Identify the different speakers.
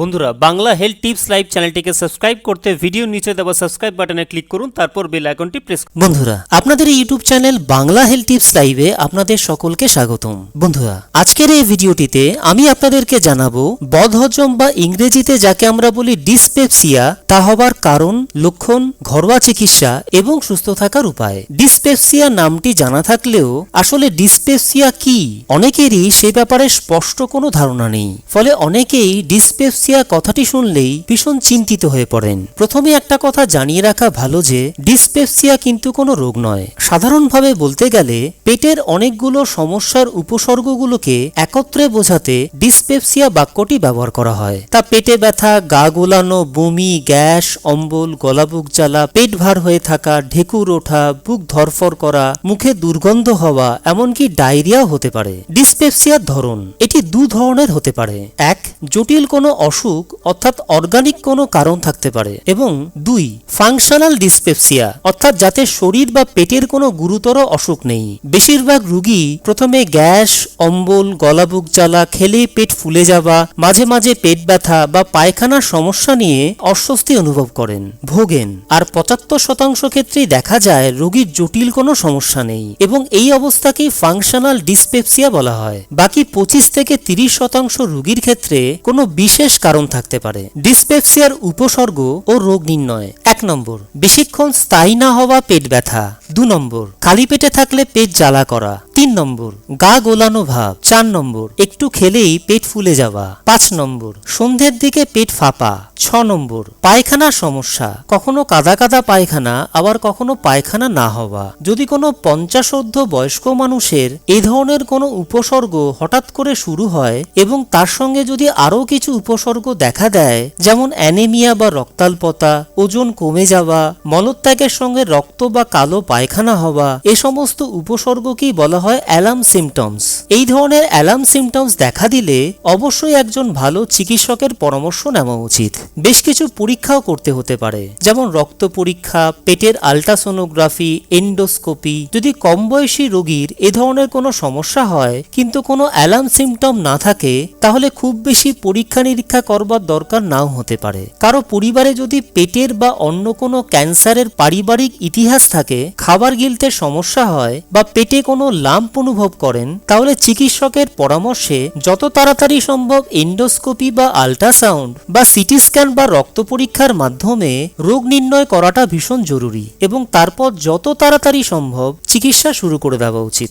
Speaker 1: বন্ধুরা, Bangla health tips live চ্যানেলটিকে subscribe করতে ভিডিও নিচে দেওয়া সাবস্ক্রাইব বাটনে ক্লিক করুন, তারপর বেল আইকনটি প্রেস
Speaker 2: বন্ধুরা, আপনাদের YouTube channel Bangla health tips লাইভে আপনাদের সকলকে স্বাগতম। বন্ধুরা, আজকের এই ভিডিওটিতে আমি আপনাদেরকে জানাব, বদহজম বা ইংরেজিতে যাকে আমরা বলি ডিসপেপসিয়া, তা হবার কারণ, লক্ষণ, ঘরোয়া চিকিৎসা এবং সুস্থ থাকার উপায়। ডিসপেপসিয়া নামটি জানা থাকলেও আসলে ডিসপেপসিয়া কি? অনেকেরই সে ব্যাপারে স্পষ্ট কোনো ধারণা নেই। ফলে অনেকেই ডিসপেপসিয়া কথাটি শুনলেই ভীষণ চিন্তিত হয়ে পড়েন। প্রথমে একটা কথা জানিয়ে রাখা ভালো যে, ডিসপেপসিয়া কিন্তু কোনো রোগ নয়। সাধারণভাবে বলতে গেলে, পেটের অনেকগুলো সমস্যার উপসর্গগুলোকে একত্রে বোঝাতে ডিসপেপসিয়া বাক্যটি ব্যবহার করা হয়। তা পেটে ব্যথা, গা গোলানো, বমি, গ্যাস, অম্বল, গলাবুক জ্বালা, পেট ভার হয়ে থাকা, ঢেকুর ওঠা, বুক ধরফর করা, মুখে দুর্গন্ধ হওয়া, এমনকি ডায়রিয়াও হতে পারে। ডিসপেপসিয়ার ধরন, এটি দু ধরনের হতে পারে। এক, জটিল কোনো অসুখ অর্থাৎ অর্গানিক কোনো কারণ থাকতে পারে এবং দুই ফাংশনাল ডিসপেপসিয়া অর্থাৎ যাতে শরীর বা পেটের কোনো গুরুতর অসুখ নেই। বেশিরভাগ রুগী প্রথমে গ্যাস, অম্বল, গলাবুক জ্বালা, খেলে পেট ফুলে যাওয়া, মাঝে মাঝে পেট ব্যথা বা পায়খানার সমস্যা নিয়ে অস্বস্তি অনুভব করেন, ভোগেন। আর পঁচাত্তর শতাংশ ক্ষেত্রেই দেখা যায় রোগীর জটিল কোনো সমস্যা নেই এবং এই অবস্থাকেই ফাংশনাল ডিসপেপসিয়া বলা হয়। বাকি পঁচিশ থেকে তিরিশ শতাংশ রুগীর ক্ষেত্রে কোনো বিশেষ কারণ থাকতে পারে। ডিসপেপসিয়ার উপসর্গ ও রোগ নির্ণয়। এক নম্বর, বেশিক্ষণ স্থায়ী না হওয়া পেট ব্যথা। দু নম্বর, খালি পেটে থাকলে পেট জ্বালা করা। তিন নম্বর, গা গোলানো ভাব। চার নম্বর, একটু খেলেই পেট ফুলে যাওয়া। পাঁচ নম্বর, সন্ধ্যের দিকে পেট ফাঁপা। ছ নম্বর, পায়খানার সমস্যা। কখনো কাদা কাদা পায়খানা, আবার কখনো পায়খানা না হওয়া। যদি কোনো পঞ্চাশোর্ধ বয়স্ক মানুষের এ ধরনের কোনো উপসর্গ হঠাৎ করে শুরু হয় এবং তার সঙ্গে যদি আরও কিছু উপসর্গ দেখা দেয়, যেমন অ্যানেমিয়া বা রক্তাল্পতা, ওজন কমে যাওয়া, মলত্যাগের সঙ্গে রক্ত বা কালো পায়খানা হওয়া, এ সমস্ত উপসর্গকেই বলা হয় অ্যালার্ম সিমটমস। এই ধরনের অ্যালার্ম সিমটমস দেখা দিলে অবশ্যই একজন ভালো চিকিৎসকের পরামর্শ নেওয়া উচিত। বেশ কিছু পরীক্ষাও করতে হতে পারে, যেমন রক্ত পরীক্ষা, পেটের আলট্রাসোনোগ্রাফি, এন্ডোস্কোপি। যদি কম বয়সী রোগীর এ ধরনের কোনো সমস্যা হয়, কিন্তু কোনো অ্যালার্ম সিমটম না থাকে, তাহলে খুব বেশি পরীক্ষা নিরীক্ষা করবার দরকার নাও হতে পারে। কারও পরিবারে যদি পেটের বা অন্য কোনো ক্যান্সারের পারিবারিক ইতিহাস থাকে, খাবার গিলতে সমস্যা হয় বা পেটে কোনো লাম্প অনুভব করেন, তাহলে চিকিৎসকের পরামর্শে যত তাড়াতাড়ি সম্ভব এন্ডোস্কোপি বা আল্ট্রাসাউন্ড বা সিটি স্ক্যান বা রক্ত পরীক্ষার মাধ্যমে রোগ নির্ণয় করাটা ভীষণ জরুরি এবং তারপর যত তাড়াতাড়ি সম্ভব চিকিৎসা শুরু করে দেওয়া উচিত।